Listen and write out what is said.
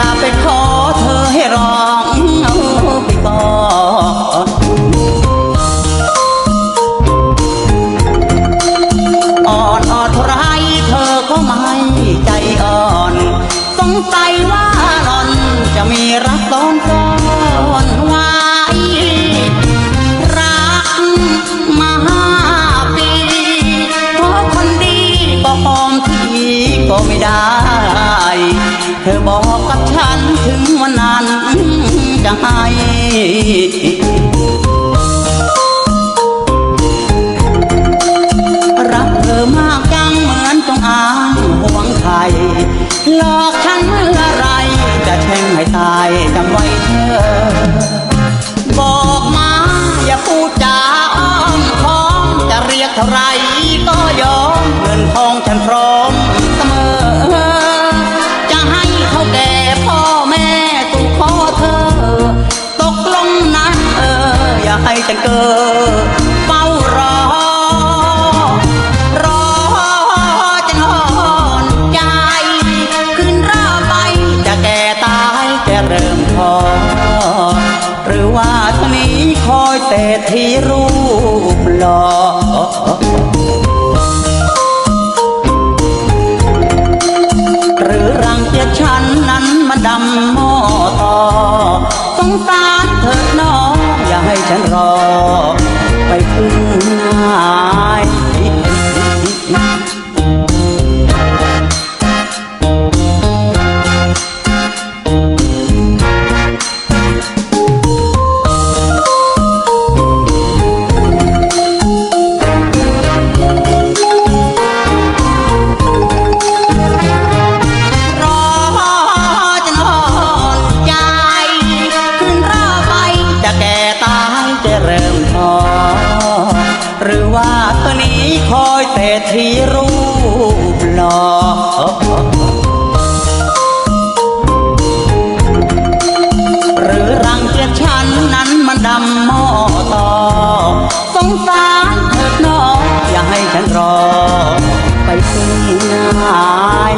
อย่าไปขอเธอให้ร้องเอาไปก่อนอ่อนอ่อนท่าไรเธอก็ไม่ใจอ่อนสงสัยว่าหล่อนจะมีรักซ้อนซ้อนไว้รักมาห้าปีเพราะคนดีก็หอมทีก็ไม่ได้ เธอบอกกับฉันถึงวันนั้นจะให้รักเธอมากจังเหมือนจงอางห่วงใครหลอกฉันเมื่อไร จะแช่งให้ตายจำไว้เธอ บอกมาอย่าพูดจาอ้อมค้อมจะเรียกเท่าไรก็ยอมเงินทองฉันพร้อมเสมอ จังเกอเฝ้ารอ รอจนหอนใจ ขึ้นราไปจะแก่ตายจะเริ่มพอ หรือว่าทนี้คอยเศรที่รูปหล่อหรือรังเกียจฉันนั้นมาดำหม้อต่อสงสาร หรือว่าตอนนี้คอยแต่ทีรูปหลอกหรือรังเกียจฉันนั้นมันดำหม้อต่อสงสารเถิดน้องอย่าให้ฉันรอ ไปสิ้นหาย